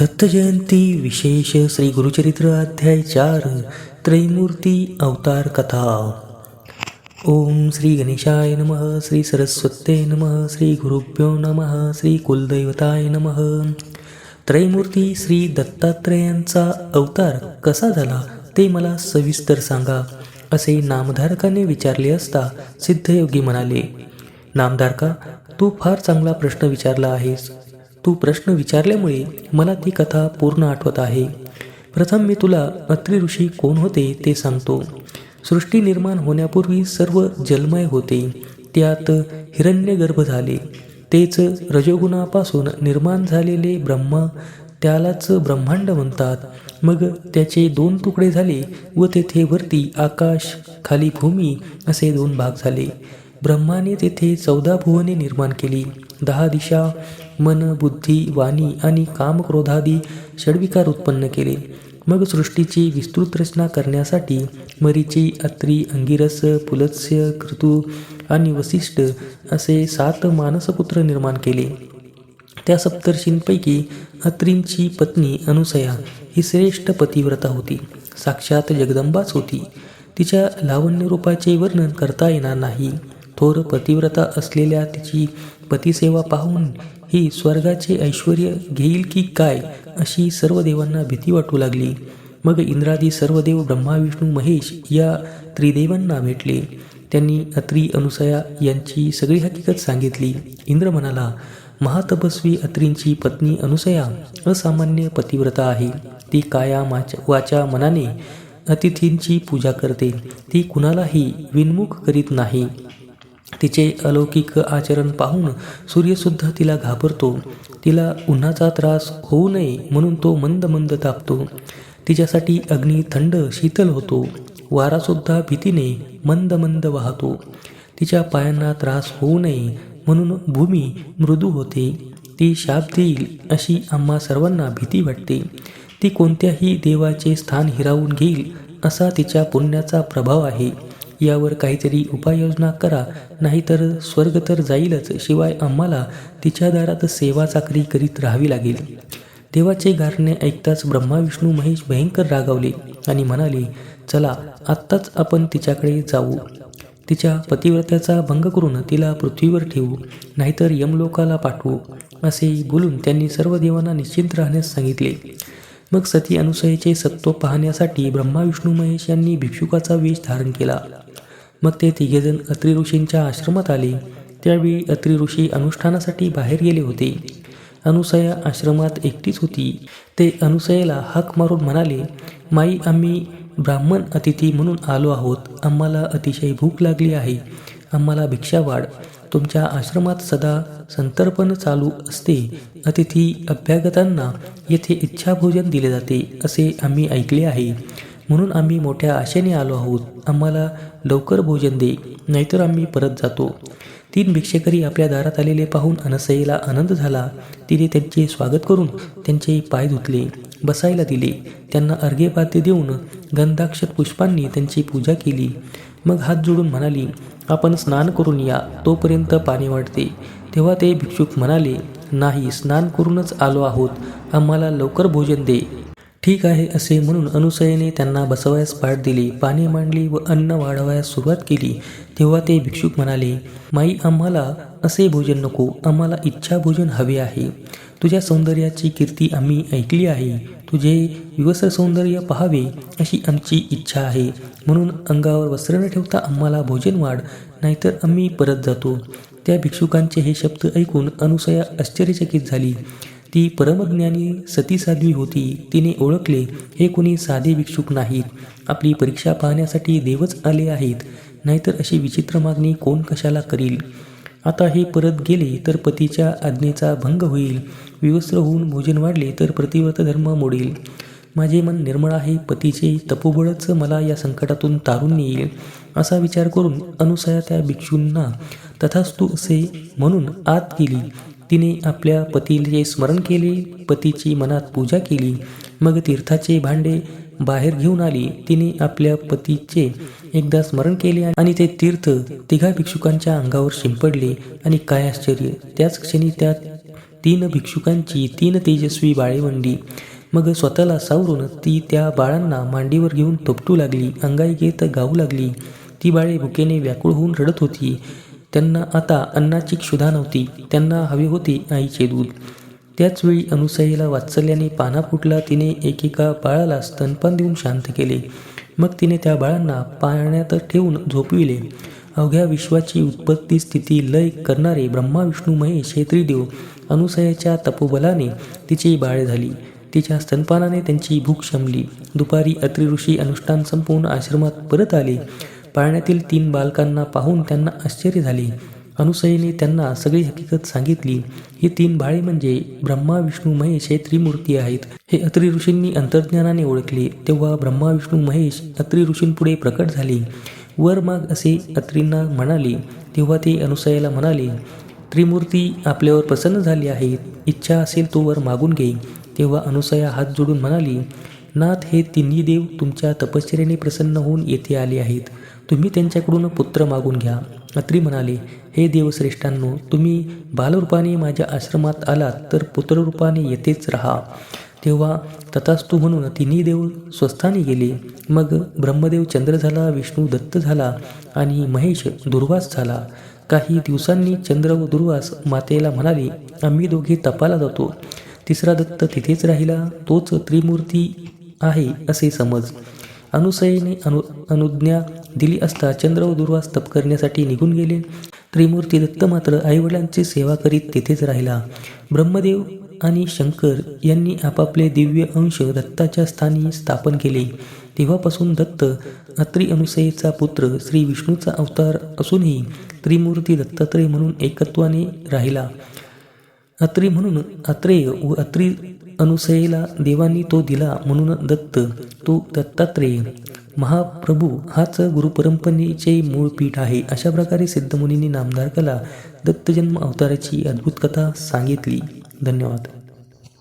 दत्त जयंती विशेष श्री गुरुचरित्र अध्याय चार त्रैमूर्ती अवतार कथा. ओम श्री गणेशाय नमः श्री सरस्वते नमः श्री गुरुभ्यो नमः श्री कुलदैवताय नमः. त्रैमूर्ती श्री दत्तात्रयांचा अवतार कसा झाला ते मला सविस्तर सांगा असे नामधारकाने विचारले असता सिद्धयोगी म्हणाले नामधारका तू फार चांगला प्रश्न विचारला आहेस. तू प्रश्न विचारल्यामुळे मला ती कथा पूर्ण आठवत आहे. प्रथम मी तुला अत्री ऋषी कोण होते ते सांगतो. सृष्टी निर्माण होण्यापूर्वी सर्व जलमय होते. त्यात हिरण्यगर्भ झाले. तेच रजोगुणापासून निर्माण झालेले ब्रह्म त्यालाच ब्रह्मांड म्हणतात. मग त्याचे दोन तुकडे झाले व तेथे वरती आकाश खाली भूमी असे दोन भाग झाले. ब्रह्माने तेथे चौदा भुवने निर्माण केली. दहा दिशा मन बुद्धी वाणी आणि कामक्रोधादी षडविकार उत्पन्न केले. मग सृष्टीची विस्तृत रचना करण्यासाठी मरीची अत्री अंगिरस पुलत्स्य कृतू आणि वसिष्ठ असे सात मानसपुत्र निर्माण केले. त्या सप्तर्षींपैकी अत्रींची पत्नी अनुसया ही श्रेष्ठ पतिव्रता होती. साक्षात जगदंबाच होती. तिच्या लावण्य रूपाचे वर्णन करता येणार नाही. थोर पतिव्रता असलेल्या तिची पतिसेवा पाहून ही स्वर्गाचे ऐश्वर घेईल की काय अशी सर्व देवांना भीती वाटू लागली. मग इंद्रादी सर्व देव ब्रह्मा विष्णू महेश या त्रिदेवांना भेटले. त्यांनी अत्री अनुसया यांची सगळी हकीकत सांगितली. इंद्र म्हणाला महातपस्वी अत्रींची पत्नी अनुसया असामान्य पतिव्रता आहे. ती काया माच वाचा मनाने अतिथींची पूजा करते. ती कुणालाही विनमुख करीत नाही. तिचे अलौकिक आचरण पाहून सूर्यसुद्धा तिला घाबरतो. तिला उन्हाचा त्रास होऊ नये म्हणून तो मंद मंद तापतो. तिच्यासाठी अग्नी थंड शीतल होतो. वारासुद्धा भीतीने मंद मंद वाहतो. तिच्या पायांना त्रास होऊ नये म्हणून भूमी मृदू होते. ती शाप देईल अशी आम्हा सर्वांना भीती वाटते. ती कोणत्याही देवाचे स्थान हिरावून घेईल असा तिच्या पुण्याचा प्रभाव आहे. यावर काहीतरी उपाययोजना करा. नाहीतर स्वर्ग तर जाईलच शिवाय आम्हाला तिच्या दारात सेवा चाकरी करीत राहावी लागेल. देवाचे गारणे ऐकताच ब्रह्मा विष्णू महेश भयंकर रागावले आणि म्हणाले चला आत्ताच आपण तिच्याकडे जाऊ. तिच्या पतिव्रत्याचा भंग करून तिला पृथ्वीवर ठेवू नाहीतर यमलोकाला पाठवू असे बोलून त्यांनी सर्व देवांना निश्चिंत राहण्यास सांगितले. मग सती अनुसयेचे सत्व पाहण्यासाठी ब्रह्मा विष्णू महेश यांनी भिक्षुकाचा वेश धारण केला. मग ते तिघेजण अत्रि ऋषींच्या आश्रमात आले. त्यावेळी अत्रि ऋषी अनुष्ठानासाठी बाहेर गेले होते. अनुसया आश्रमात एकटीच होती. ते अनुसयेला हाक मारून म्हणाले माई आम्ही ब्राह्मण अतिथी म्हणून आलो आहोत. आम्हाला अतिशय भूक लागली आहे. आम्हाला भिक्षा वाढ. तुमच्या आश्रमात सदा संतर्पण चालू असते. अतिथी अभ्यागतांना येथे इच्छाभोजन दिले जाते असे आम्ही ऐकले आहे. म्हणून आम्ही मोठ्या आशेने आलो आहोत. आम्हाला लवकर भोजन दे नाहीतर आम्ही परत जातो. तीन भिक्षेकरी आपल्या दारात आलेले पाहून अनसईला आनंद झाला. तिने त्यांचे स्वागत करून त्यांचे पाय धुतले बसायला दिले. त्यांना अर्घ्यपाद्य देऊन गंधाक्षत पुष्पांनी त्यांची पूजा केली. मग हात जोडून म्हणाली आपण स्नान करून या तोपर्यंत पाणी वाढते. तेव्हा ते भिक्षुक म्हणाले नाही स्नान करूनच आलो आहोत. आम्हाला लवकर भोजन दे. ठीक आहे असे म्हणून अनुसयेने त्यांना बसवयास पाठ दिली. पाणी मांडली व अन्न वाढवायस सुरुवात केली. तेव्हा ते भिक्षुक म्हणाले माई आम्हाला असे भोजन नको. आम्हाला इच्छा भोजन हवे आहे. तुझ्या सौंदर्याची कीर्ती आम्ही ऐकली आहे. तुझे विवस्त्र सौंदर्य पहावे अशी आमची इच्छा आहे. म्हणून अंगावर वस्त्र न ठेवता आम्हाला भोजन वाढ नाहीतर आम्ही परत जातो. त्या भिक्षुकांचे हे शब्द ऐकून अनुसया आश्चर्यचकित झाली. ती परमज्ञानी सती साध्वी होती. तिने ओळखले हे कोणी साधे भिक्षुक नाहीत. आपली परीक्षा पाहण्यासाठी देवच आले आहेत. नाहीतर अशी विचित्र मागणी कोण कशाला करील? आता हे परत गेले तर पतीच्या आज्ञेचा भंग होईल. विवस्त्र होऊन भोजन वाढले तर प्रतिव्रत धर्म मोडेल. माझे मन निर्मळ आहे पतीचे तपोबळच मला या संकटातून तारून येईल असा विचार करून अनुसया त्या भिक्षूंना तथास्तू असे म्हणून आत केली तिने आपल्या पतीचे स्मरण केले पतीची मनात पूजा केली मग तीर्थाचे भांडे बाहेर घेऊन आली. तिने आपल्या पतीचे एकदा स्मरण केले आणि ते तीर्थ तिघा भिक्षुकांच्या अंगावर शिंपडले आणि काय आश्चर्य त्याच क्षणी त्या तीन भिक्षुकांची तीन तेजस्वी बाळेवंडी मग स्वतःला सावरून ती त्या बाळांना मांडीवर घेऊन थोपटू लागली अंगाईकेत गाऊ लागली. ती बाळे भुकेने व्याकुळ होऊन रडत होती. त्यांना आता अन्नाची क्षुधा नव्हती त्यांना हवे होते आईचे दूध. त्याचवेळी अनुसयेला वात्सल्याने पाना फुटला तिने एकेका बाळाला स्तनपान देऊन शांत केले. मग तिने त्या बाळांना पाण्यात ठेवून झोपविले. अवघ्या विश्वाची उत्पत्ती स्थिती लय करणारे ब्रह्मा विष्णू महेश हे त्रिदेव अनुसयाच्या तपोबलाने तिची बाळ झाली. तिच्या स्तनपानाने त्यांची भूक शमली. दुपारी अत्रि ऋषी अनुष्ठान संपवून आश्रमात परत आले. पाळण्यातील तीन बालकांना पाहून त्यांना आश्चर्य झाले. अनुसयेने त्यांना सगळी हकीकत सांगितली. ही तीन बाळे म्हणजे ब्रह्मा विष्णू महेश हे त्रिमूर्ती आहेत. हे अत्रि ऋषींनी अंतर्ज्ञानाने ओळखले. तेव्हा ब्रह्मा विष्णू महेश अत्रि ऋषींपुढे प्रकट झाले. वर माग असे अत्रींना म्हणाले तेव्हा ते अनुसयाला म्हणाले त्रिमूर्ती आपल्यावर प्रसन्न झाली आहेत इच्छा असेल तो वर मागून घे तेव्हा अनुसया हात जोडून म्हणाली नाथ हे तिन्ही देव तुमच्या तपश्चर्याने प्रसन्न होऊन येथे आले आहेत. तुम्ही त्यांच्याकडून पुत्र मागून घ्या. अत्री म्हणाले हे देवश्रेष्ठांनो तुम्ही बालरूपाने माझ्या आश्रमात आलात तर पुत्ररूपाने येथेच राहा. तेव्हा तथास्तू म्हणून तिन्ही देव स्वस्थानी गेले. मग ब्रह्मदेव चंद्र झाला विष्णू दत्त झाला आणि महेश दुर्वास झाला. काही दिवसांनी चंद्र व दुर्वास मातेला म्हणाले आम्ही दोघे तपाला जातो. तिसरा दत्त तिथेच राहिला. तोच त्रिमूर्ती आहे असे समज. अनुसयेने अनु अनुज्ञा दिली असता चंद्र व दुर्वास तप करण्यासाठी निघून गेले. त्रिमूर्ती दत्त मात्र आईवडिलांची सेवा करीत तिथेच राहिला. ब्रह्मदेव आणि शंकर यांनी आपापले दिव्य अंश दत्ताच्या स्थानी स्थापन केले. तेव्हापासून दत्त अत्री अनुसयेचा पुत्र श्री विष्णूचा अवतार असूनही त्रिमूर्ती दत्तात्रय म्हणून एकत्वाने राहिला. अत्री म्हणून अत्रेय व अत्री अनुसयेला देवांनी तो दिला म्हणून दत्त तो दत्तात्रेय. महाप्रभू हाच गुरुपरंपरेचे मूळ पीठ आहे. अशा प्रकारे सिद्धमुनींनी नामधारकाला दत्तजन्म अवताराची अद्भुत कथा सांगितली. धन्यवाद.